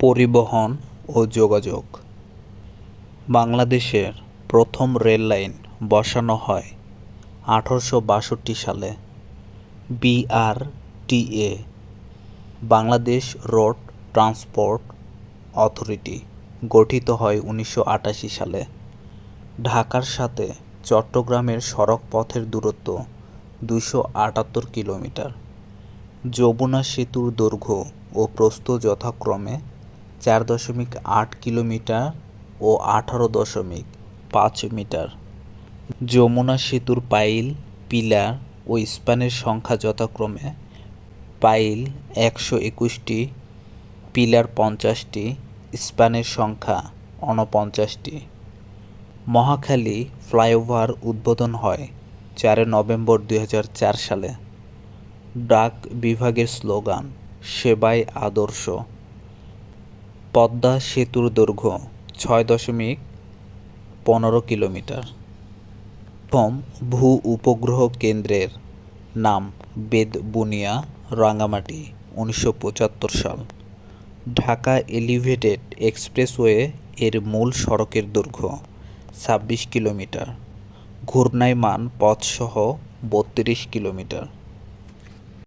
পরিবহন ও যোগাযোগ। বাংলাদেশের প্রথম রেল লাইন বসানো হয় আঠারোশো বাষট্টি সালে। BRTA Bangladesh road transport authority, গঠিত হয় উনিশশো আটাশি সালে। ঢাকার সাথে চট্টগ্রামের সড়ক পথের দূরত্ব দুশো আটাত্তর কিলোমিটার। যমুনা সেতুর দৈর্ঘ্য ও প্রস্থ যথাক্রমে চার দশমিক আট কিলোমিটার ও আঠারো দশমিক পাঁচ মিটার। যমুনা সেতুর পাইল, পিলার ও স্পানের সংখ্যা যথাক্রমে পাইল একশো একুশটি, পিলার পঞ্চাশটি, স্পানের সংখ্যা অনপঞ্চাশটি মহাখালী ফ্লাইওভার উদ্বোধন হয় চারে নভেম্বর দু হাজার চার সালে। ডাক বিভাগের স্লোগান, সেবাই আদর্শ। পদ্মা সেতুর দৈর্ঘ্য ছয় দশমিক পনেরো কিলোমিটার। প্রথম ভূ উপগ্রহ কেন্দ্রের নাম বেদবুনিয়া রাঙামাটি উনিশশো সাল। ঢাকা এলিভেটেড এক্সপ্রেসওয়ে এর মূল সড়কের দৈর্ঘ্য ছাব্বিশ কিলোমিটার। ঘূর্ণায়মান পথসহ বত্রিশ কিলোমিটার।